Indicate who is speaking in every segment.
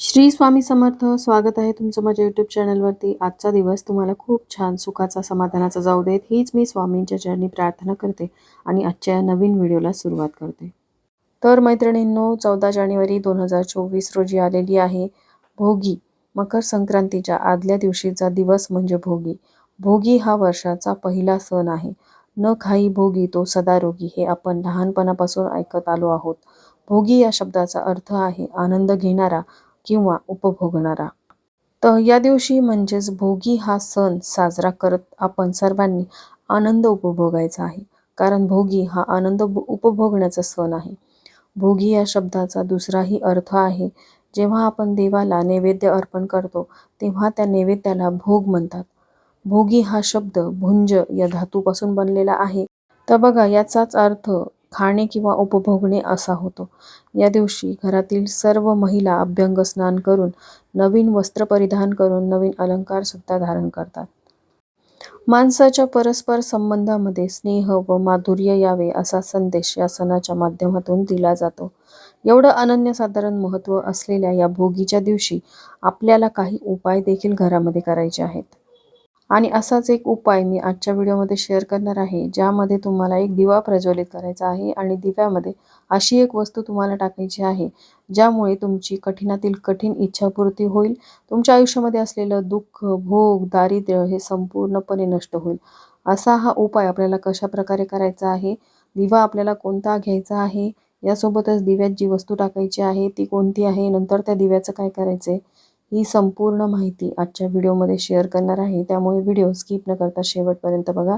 Speaker 1: श्री स्वामी समर्थ स्वागत आहे तुमचं माझ्या यूट्यूब चॅनलवरती आजचा दिवस तुम्हाला खूप छान सुखाचा समाधानाचा जाऊ देत. हीच मी स्वामींच्या चरणी प्रार्थना करते आणि आजच्या या नवीन व्हिडिओला सुरुवात करते. तर मैत्रिणींनो चौदा जानेवारी दोन हजार चोवीस रोजी आलेली आहे भोगी. मकर संक्रांतीच्या आदल्या दिवशीचा दिवस म्हणजे भोगी. भोगी हा वर्षाचा पहिला सण आहे. न खाई भोगी तो सदारोगी हे आपण लहानपणापासून ऐकत आलो आहोत. भोगी या शब्दाचा अर्थ आहे आनंद घेणारा किंवा उपभोगणारा. तर या दिवशी म्हणजेच भोगी हा सण साजरा करत आपण सर्वांनी आनंद उपभोगायचा आहे. कारण भोगी हा आनंद उपभोगण्याचा सण आहे. भोगी या शब्दाचा दुसराही अर्थ आहे. जेव्हा आपण देवाला नैवेद्य अर्पण करतो तेव्हा त्या नैवेद्याला भोग म्हणतात. भोगी हा शब्द भुंज या धातूपासून बनलेला आहे. तर बघा याचाच अर्थ खाणे किंवा उपभोगणे असा होतो. या दिवशी घरातील सर्व महिला अभ्यंग स्नान करून नवीन वस्त्र परिधान करून नवीन अलंकार सुद्धा धारण करतात. माणसाच्या परस्पर संबंधामध्ये स्नेह व माधुर्य यावे असा संदेश या सणाच्या माध्यमातून दिला जातो. एवढं अनन्यसाधारण महत्त्व असलेल्या या भोगीच्या दिवशी आपल्याला काही उपाय देखील घरामध्ये करायचे आहेत. आणि असाच एक उपाय मी आजच्या व्हिडिओमध्ये शेअर करणार आहे ज्यामध्ये तुम्हाला एक दिवा प्रज्वलित करायचा आहे आणि दिव्यामध्ये अशी एक वस्तू तुम्हाला टाकायची आहे ज्यामुळे तुमची कठीणातील कठीण इच्छापूर्ती होईल तुमच्या आयुष्यामध्ये असलेलं दुःख भोग दारिद्र्य हे संपूर्णपणे नष्ट होईल. असा हा उपाय आपल्याला कशा प्रकारे करायचा आहे? दिवा आपल्याला कोणता घ्यायचा आहे? यासोबतच दिव्यात जी वस्तू टाकायची आहे ती कोणती आहे? नंतर त्या दिव्याचं काय करायचं आहे ही संपूर्ण माहिती आजच्या व्हिडिओमध्ये शेअर करणार आहे. त्यामुळे व्हिडिओ स्किप न करता शेवटपर्यंत बघा.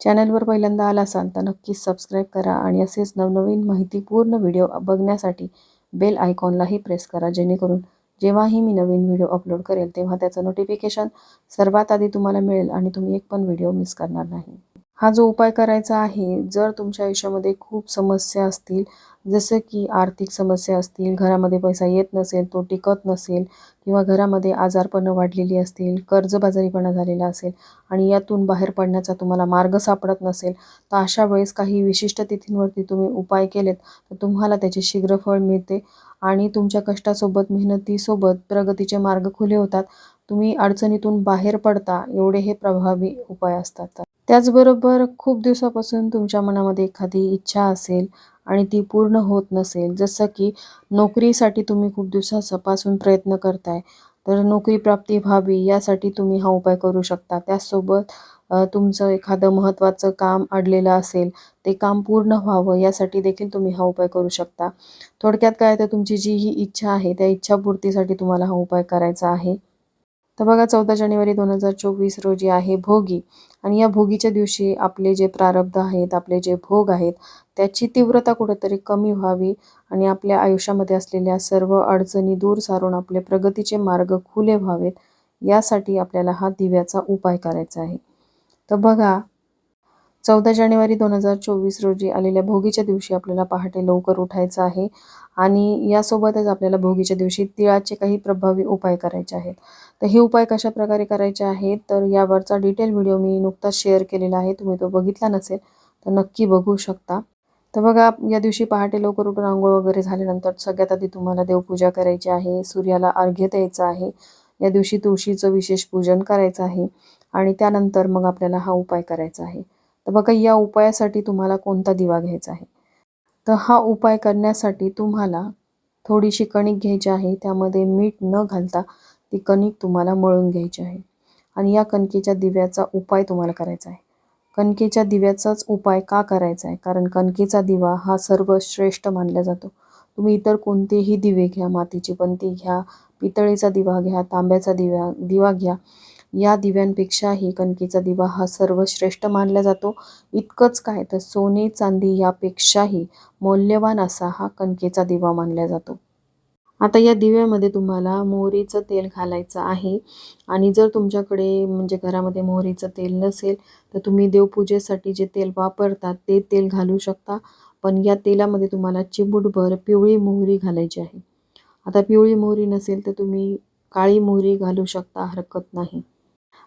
Speaker 1: चॅनलवर पहिल्यांदा आला असाल तर नक्कीच सबस्क्राईब करा आणि असेच नवनवीन माहितीपूर्ण व्हिडिओ बघण्यासाठी बेल आयकॉनलाही प्रेस करा जेणेकरून जेव्हाही मी नवीन व्हिडिओ अपलोड करेल तेव्हा त्याचं नोटिफिकेशन सर्वात आधी तुम्हाला मिळेल आणि तुम्ही एक पण व्हिडिओ मिस करणार नाही. हा जो उपाय करायचा आहे जर तुमच्या आयुष्यामध्ये खूप समस्या असतील जसं की आर्थिक समस्या असतील घरामध्ये पैसा येत नसेल तो टिकत नसेल किंवा घरामध्ये आजारपणं वाढलेली असतील कर्जबाजारीपणा झालेला असेल आणि यातून बाहेर पडण्याचा तुम्हाला मार्ग सापडत नसेल तर अशा वेळेस काही विशिष्ट तिथींवरती तुम्ही उपाय केलेत तर तुम्हाला त्याचे शीघ्र फळ मिळते. आणि तुमच्या कष्टासोबत मेहनतीसोबत प्रगतीचे मार्ग खुले होतात. तुम्ही अडचणीतून बाहेर पडता एवढे हे प्रभावी उपाय असतात. त्याचबरोबर खूप दिवसापासून तुमच्या मनामध्ये एखादी इच्छा असेल आणि ती पूर्ण होत नसेल जसं की नोकरीसाठी तुम्ही खूप दिवसापासून प्रयत्न करताय तर नोकरी प्राप्ती व्हावी यासाठी तुम्ही हा उपाय करू शकता. त्याचसोबत तुमचं एखादं महत्त्वाचं काम अडलेलं असेल ते काम पूर्ण व्हावं यासाठी देखील तुम्ही हा उपाय करू शकता. थोडक्यात काय तर तुमची जी ही इच्छा आहे त्या इच्छापूर्तीसाठी तुम्हाला हा उपाय करायचा आहे. तर बघा चौदा जानेवारी दोन हजार चोवीस रोजी आहे भोगी. आणि या भोगीच्या दिवशी आपले जे प्रारब्ध आहेत आपले जे भोग आहेत त्याची तीव्रता कुठेतरी कमी व्हावी आणि आपल्या आयुष्यामध्ये असलेल्या सर्व अडचणी दूर सारून आपले प्रगतीचे मार्ग खुले व्हावेत यासाठी आपल्याला हा दिव्याचा उपाय करायचा आहे. तर बघा चौदा जानेवारी दोन हजार चोवीस रोजी आलेल्या भोगीच्या दिवशी आपल्याला पहाटे लवकर उठायचं आहे आणि यासोबतच आपल्याला भोगीच्या दिवशी तिळाचे काही प्रभावी उपाय करायचे आहेत. तर हे उपाय कशा प्रकारे करायचे आहेत? तर यावरचा डिटेल व्हिडिओ मी नुकताच शेअर केलेला आहे. तुम्ही तो बघितला नसेल तर नक्की बघू शकता. तर बघा या दिवशी पहाटे लवकर उठून आंघोळ वगैरे झाल्यानंतर सगळ्यात आधी तुम्हाला देवपूजा करायची आहे सूर्याला अर्घ्य द्यायचं आहे. या दिवशी तुळशीचं विशेष पूजन करायचं आहे आणि त्यानंतर मग आपल्याला हा उपाय करायचा आहे. तर बघा या उपायासाठी तुम्हाला कोणता दिवा घ्यायचा आहे? तर हा उपाय करण्यासाठी तुम्हाला थोडीशी कणिक घ्यायची आहे. त्यामध्ये मीठ न घालता ती कणिक तुम्हाला मळून घ्यायची आहे. आणि या कणकेच्या दिव्याचा उपाय तुम्हाला करायचा आहे. कणकेच्या दिव्याचाच उपाय का करायचा आहे? कारण कणकेचा दिवा हा सर्वश्रेष्ठ मानला जातो. तुम्ही इतर कोणतेही दिवे घ्या मातीची बंती घ्या पितळेचा दिवा घ्या तांब्याचा दिवा दिवा घ्या. या दिव्यांपेक्षाही कणकेचा दिवा हा सर्वश्रेष्ठ मानला जातो. इतकंच काय तर सोने चांदी यापेक्षाही मौल्यवान असा हा कणकेचा दिवा मानला जातो. आता या दिव्यामध्ये तुम्हाला मोहरीचं तेल घालायचं आहे. आणि जर तुमच्याकडे म्हणजे घरामध्ये मोहरीचं तेल नसेल तर तुम्ही देवपूजेसाठी जे तेल वापरतात ते तेल घालू शकता. पण या तेलामध्ये तुम्हाला चिमूटभर पिवळी मोहरी घालायची आहे. आता पिवळी मोहरी नसेल तर तुम्ही काळी मोहरी घालू शकता हरकत नाही.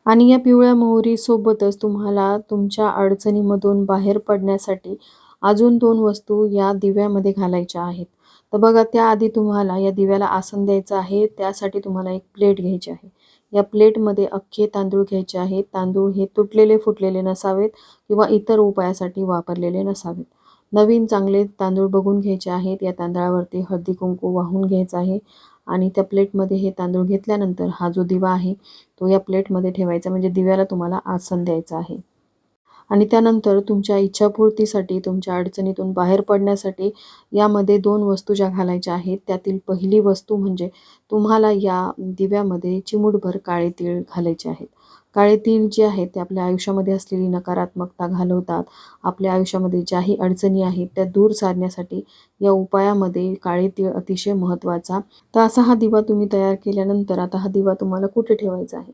Speaker 1: आणि या पिवळ्या मोहरीसोबतच तुम्हाला तुमच्या अडचणीमधून बाहेर पडण्यासाठी अजून दोन वस्तू या दिव्यामध्ये घालायच्या आहेत. तर बघा त्याआधी तुम्हाला या दिव्याला आसन द्यायचं आहे. त्यासाठी तुम्हाला एक प्लेट घ्यायची आहे. या प्लेटमध्ये अख्खे तांदूळ घ्यायचे आहेत तांदूळ हे तुटलेले फुटलेले नसावेत किंवा इतर उपायासाठी वापरलेले नसावेत. नवीन चांगले तांदूळ बघून घ्यायचे आहेत. या तांदळावरती हळदी कुंकू वाहून घ्यायचं आहे. आणि त्या प्लेटमध्ये हे तांदूळ घेतल्यानंतर हा जो दिवा आहे तो या प्लेटमध्ये ठेवायचा. म्हणजे दिव्याला तुम्हाला आसन द्यायचं आहे. आणि त्यानंतर तुमच्या इच्छापूर्तीसाठी तुमच्या अडचणीतून बाहेर पडण्यासाठी यामध्ये दोन वस्तू ज्या घालायच्या आहेत त्यातील पहिली वस्तू म्हणजे तुम्हाला या दिव्यामध्ये चिमूटभर काळे तीळ घालायचे आहेत. काळे तीळ जे आहेत ते आपल्या आयुष्यामध्ये असलेली नकारात्मकता घालवतात. आपल्या आयुष्यामध्ये ज्याही अडचणी आहेत त्या दूर सारण्यासाठी या उपायामध्ये काळे तीळ अतिशय महत्त्वाचा. तर असा हा दिवा तुम्ही तयार केल्यानंतर आता हा दिवा तुम्हाला कुठे ठेवायचा आहे?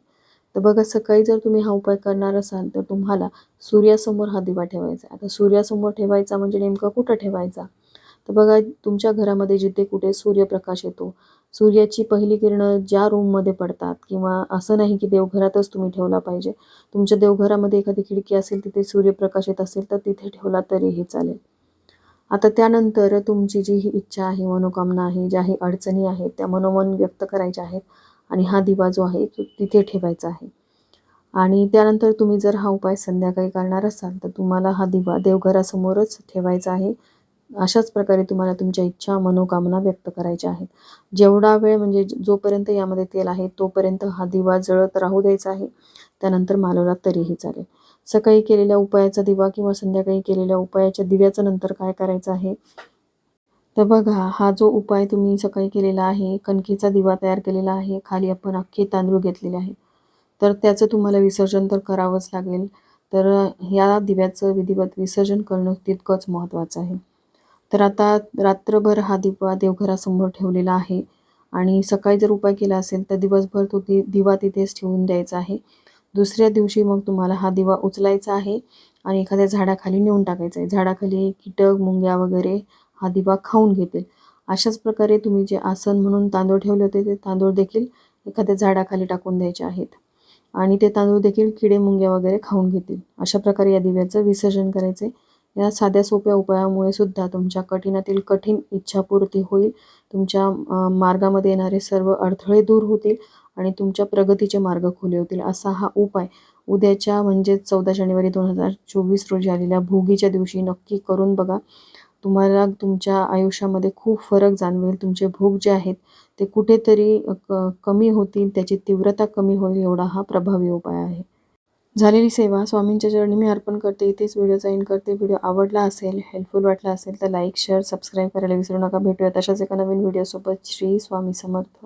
Speaker 1: तर बघा सकाळी जर तुम्ही हा उपाय करणार असाल तर तुम्हाला सूर्यासमोर हा दिवा ठेवायचा आता सूर्यासमोर ठेवायचा म्हणजे नेमका कुठं ठेवायचा? तर बघा तुमच्या घरामध्ये जिथे कुठे सूर्यप्रकाश येतो सूर्याची पहिली किरणं ज्या रूममध्ये पडतात किंवा असं नाही की देवघरातच तुम्ही ठेवला पाहिजे. तुमच्या देवघरामध्ये एखादी खिडकी असेल तिथे सूर्यप्रकाश येत असेल तर तिथे ठेवला तरीही चालेल. आता त्यानंतर तुमची जी ही इच्छा आहे मनोकामना आहे ज्या ही अडचणी आहेत त्या मनोमन व्यक्त करायच्या आहेत आणि हा दिवा जो आहे तो तिथे ठेवायचा आहे. आणि त्यानंतर तुम्ही जर हा उपाय संध्याकाळी करणार असाल तर तुम्हाला हा दिवा देवघरासमोरच ठेवायचा आहे. अशाच प्रकारे तुम्हाला तुमच्या इच्छा मनोकामना व्यक्त करायच्या आहेत. जेवढा वेळ म्हणजे जोपर्यंत यामध्ये तेल आहे तोपर्यंत हा दिवा जळत राहू द्यायचा आहे. त्यानंतर मालवला तरीही चालेल. सकाळी केलेल्या उपायाचा दिवा किंवा संध्याकाळी केलेल्या उपायाच्या दिव्याचं नंतर काय करायचं आहे? तर बघा हा जो उपाय तुम्ही सकाळी केलेला आहे कणकेचा दिवा तयार केलेला आहे खाली आपण अख्खे तांदूळ घेतलेले आहे तर त्याचं तुम्हाला विसर्जन तर करावंच लागेल. तर ह्या दिव्याचं विधिवत विसर्जन करणं तितकंच महत्त्वाचं आहे. तर आता रात्रभर हा दिवा देवघरासमोर ठेवलेला आहे. आणि सकाळी जर उपाय केला असेल तर दिवसभर तो दि दिवा तिथेच ठेवून द्यायचा आहे. दुसऱ्या दिवशी मग तुम्हाला हा दिवा उचलायचा आहे आणि एखाद्या झाडाखाली नेऊन टाकायचा आहे. झाडाखाली कीटक मुंग्या वगैरे हा दिवा खाऊन घेतील. अशाच प्रकारे तुम्ही जे आसन म्हणून तांदूळ ठेवले होते ते तांदूळ देखील एखाद्या झाडाखाली टाकून द्यायचे आहेत. आणि ते तांदूळ देखील किडे मुंग्या वगैरे खाऊन घेतील. अशा प्रकारे या दिव्याचं विसर्जन करायचे या साध्या सोप्या उपायामुळे सुद्धा तुमच्या कठीणातील कठीण इच्छापूर्ती होईल. तुमच्या मार्गामध्ये येणारे सर्व अडथळे दूर होतील आणि तुमच्या प्रगतीचे मार्ग खुले होतील. असा हा उपाय उद्याच्या म्हणजे चौदा जानेवारी दोन हजार चोवीस रोजी आलेल्या भोगीच्या दिवशी नक्की करून बघा. तुम्हाला तुमच्या आयुष्यामध्ये खूप फरक जाणवेल. तुमचे भोग जे आहेत ते कुठेतरी क कमी होतील त्याची तीव्रता कमी होईल एवढा हा प्रभावी उपाय आहे. झालेली सेवा स्वामींच्या चरणी मी अर्पण करते. इथेच व्हिडिओ एंड करते. व्हिडिओ आवडला असेल हेल्पफुल वाटला असेल तर लाईक शेअर सबस्क्राईब करायला विसरू नका. भेटूया तशाच एका नवीन व्हिडिओसोबत. श्री स्वामी समर्थ.